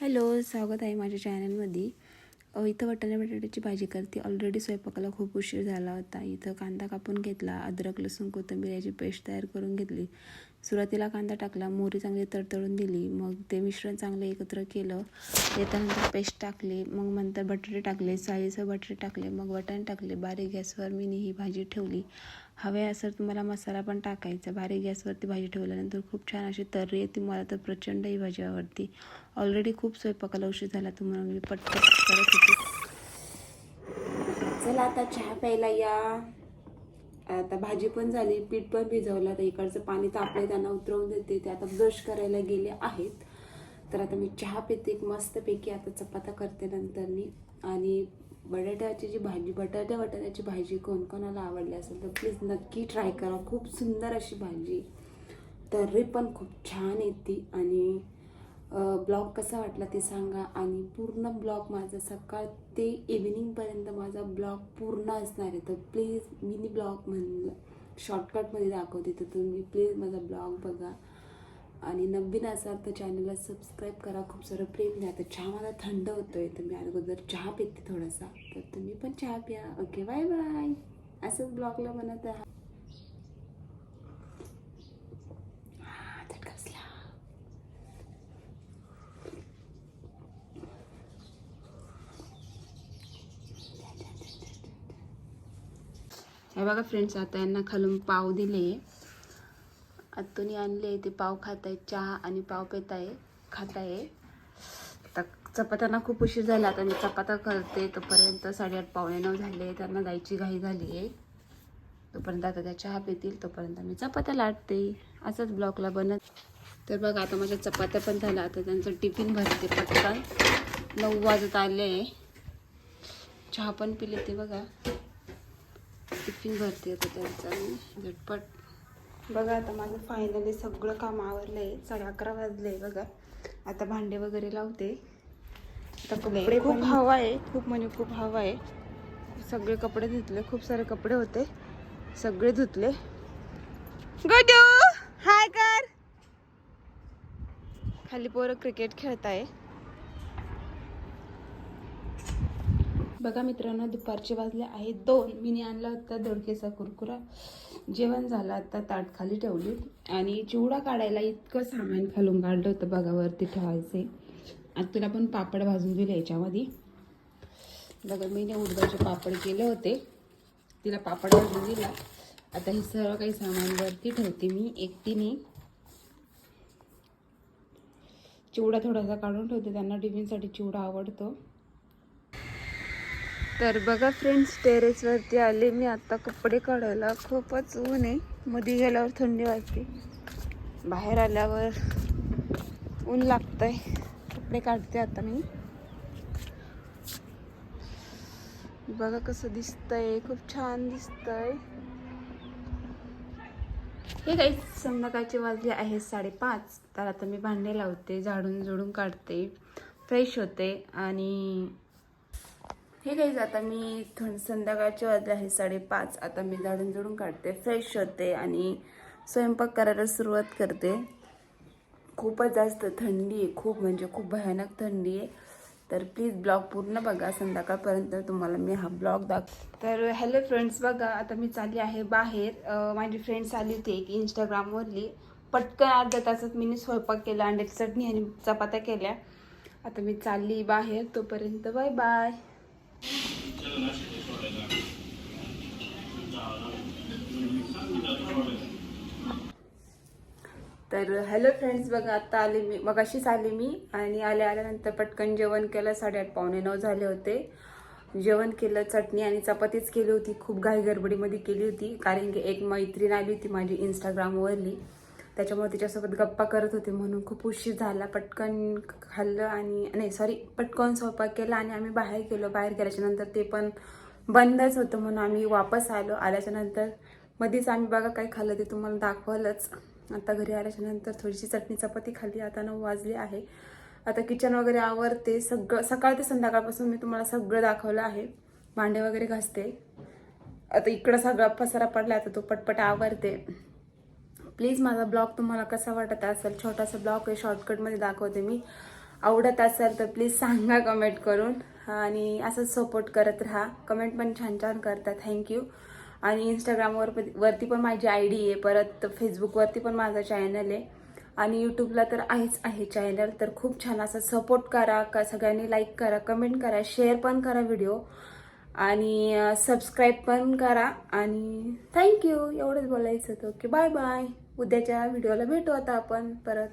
Hello स्वागत आहे माझ्या चॅनलमध्ये. इथं वाटाणा बटाट्याची भाजी करते. ऑलरेडी स्वयंपाकाला खूप उशीर झाला होता. इथं कांदा कापून घेतला अद्रक लसूण कोथिंबीर याची पेस्ट तयार करून घेतली. सुरुवातीला कांदा टाकला मोहरी चांगली तडतडून दिली मग ते मिश्रण चांगलं एकत्र केलं त्याच्यानंतर पेस्ट टाकली मग नंतर बटाटे टाकले साईसर बटाटे टाकले मग वाटाणे टाकले बारीक गॅसवर मी ही भाजी ठेवली. हवे असं तुम्हाला मसाला पण टाकायचा बारीक गॅसवरती भाजी ठेवल्यानंतर खूप छान अशी तर्री येते मला तर प्रचंड ही भाजी आवडती. ऑलरेडी खूप स्वयंपाकाला उशीर झाला तुम्हाला मी पटकन करत होते. चला आता चहा प्यायला या. आता भाजी पण झाली पीठ पण भिजवलं आता इकडचं पाणी तापले त्यांना उतरवून देते ते आता ब्रश करायला गेले आहेत. तर आता मी चहा पिते मस्तपैकी आता चपात्या करते नंतरनी. आणि बटाट्याची जी भाजी बटाट्या बटाट्याची भाजी कोण कोणाला आवडली असेल तर प्लीज नक्की ट्राय करा. खूप सुंदर अशी भाजी. तर्री पण खूप छान येते आणि ब्लॉग कसा वाटला ते सांगा. आणि पूर्ण ब्लॉग माझा सकाळ ते इव्हिनिंगपर्यंत माझा ब्लॉग पूर्ण असणार आहे. तर प्लीज मिनी ब्लॉग म्हणलं शॉर्टकटमध्ये दाखवते. तर तुम्ही प्लीज माझा ब्लॉग बघा. आणि नवीन असाल तर चॅनलला सबस्क्राईब करा. खूप सारं प्रेम द्या. तर चहा मला थंड होतो आहे तर मी अगोदर चहा पिते थोडासा. तर तुम्ही पण चहा प्या. ओके बाय बाय असंच ब्लॉगला बनत राहा. हे बघा फ्रेंड्स आता यांना खालून पाव दिले. आत्तूनी आणले ते पाव खात आहे चहा आणि पाव पेत आहे खात आहे आता चपात्यांना खूप उशीर झाला आता मी चपात्या करते तोपर्यंत साडेआठ पावणे नऊ झाले त्यांना जायची घाई झाली आहे. तोपर्यंत आता त्या चहा पितील तोपर्यंत मी चपात्या लाटते. असंच ब्लॉकला बनत. तर बघा आता माझ्या चपात्या पण झाल्या आता त्यांचं टिफिन भरते पटकन. नऊ वाजत आले चहा पण पिले ते बघा. टिफिन भरते आता त्यांचा मी झटपट. बघा आता माझं फायनली सगळं काम आवरलं आहे साडे अकरा वाजले बघा. आता भांडे वगैरे लावते. आता कपडे खूप हवा आहे. खूप म्हणजे खूप हवा आहे. सगळे कपडे धुतले. खूप सारे कपडे होते. सगळे धुतले. गडू हाय कर. खाली पोरं क्रिकेट खेळताय. बघा मित्रांनो दुपारचे वाजले आहे दोन. मीने आणला होता दोडकेचा कुरकुरा. जेवण झालं आता ताट खाली ठेवली. आणि चिवडा काढायला इतकं सामान खालून काढलं होतं बघा वरती ठेवायचे. आता तुला पण पापड भाजून दिले याच्यामध्ये. बघा मी उडदाचे पापड केले होते. तिला पापड भाजून दिला. आता हे सर्व काही सामान वरती ठेवते मी एकटीने. चिवडा थोडासा काढून ठेवते त्यांना टिफिनसाठी चिवडा आवडतो. तर बघा फ्रेंड्स टेरेसवरती आले. मी आता कपडे काढायला खूपच ऊन आहे. मध्ये गेल्यावर थंडी वाजते. बाहेर आल्यावर ऊन लागतंय. कपडे काढते आता मी. बघा कसं दिसतंय. खूप छान दिसतंय. हे काही संध्याकाळचे वाजले आहेत साडेपाच. तर आता मी भांडे लावते झाडून झुडून काढते. फ्रेश होते आणि हे काहीच आता मी थंड संध्याकाळचे वाजले आहे साडेपाच. आता मी झाडून झुडून काढते फ्रेश होते आणि स्वयंपाक करायला सुरुवात करते. खूपच जास्त थंडी आहे खूप म्हणजे खूप भयानक थंडी आहे. तर प्लीज ब्लॉग पूर्ण बघा संध्याकाळपर्यंत तुम्हाला मी हा ब्लॉग दाख तर हॅलो फ्रेंड्स बघा आता मी चालली आहे बाहेर. माझी फ्रेंड्स आली होती एक इंस्टाग्रामवरली पटकन अर्ध्या तासात मी स्वयंपाक केला अंड्याची चटणी आणि चपात्या केल्या. आता मी चालली बाहेर तोपर्यंत बाय बाय तर हॅलो फ्रेंड्स बघा आता आले मी मग अशीच आले मी आणि आले आल्यानंतर पटकन जेवण केलं साडेआठ पावणे नऊ झाले होते. जेवण केलं चटणी आणि चपातीच केली होती खूप घाई गडबडीमध्ये केली होती कारण की एक मैत्रीण आली होती माझी इंस्टाग्रामवरली त्याच्यामुळे तिच्यासोबत गप्पा करत होते म्हणून खूप उशीर झाला. पटकन खाल्लं आणि नाही सॉरी पटकन स्वयंपाक केला आणि आम्ही बाहेर गेलो. बाहेर गेल्याच्यानंतर ते पण बंदच होतं म्हणून आम्ही वापस आलो. आल्याच्यानंतर मध्येच आम्ही बघा काय खाल्लं ते तुम्हाला दाखवलंच. आता घरी आल्याच्यानंतर थोडीशी चटणी चपाती खाल्ली. आता नऊ वाजली आहे. आता किचन वगैरे आवरते. सगळं सकाळ ते संध्याकाळपासून मी तुम्हाला सगळं दाखवलं आहे. भांडे वगैरे घासते. आता इकडं सगळा पसारा पडला आता तो पटपट आवरते. प्लीज माझा ब्लॉग तुम्हाला कसा वाटत असेल छोटासा ब्लॉग आहे शॉर्टकटमध्ये दाखवते मी. आवडत असेल तर प्लीज सांगा कमेंट करून आणि असंच सपोर्ट करत राहा. कमेंट पण छान छान करता थँक्यू आणि इंस्टाग्रामवर वरती पण माझी आय डी आहे. परत फेसबुकवरती पण माझा चॅनल आहे. आणि यूट्यूबला तर आहेच आहे चॅनल तर खूप छान असं सपोर्ट करा. का सगळ्यांनी लाईक करा कमेंट करा शेअर पण करा व्हिडिओ आणि सबस्क्राईब पण करा. आणि थँक्यू एवढंच बोलायचं होतं. ओके बाय बाय उद्याच्या व्हिडिओला भेटू आता आपण परत.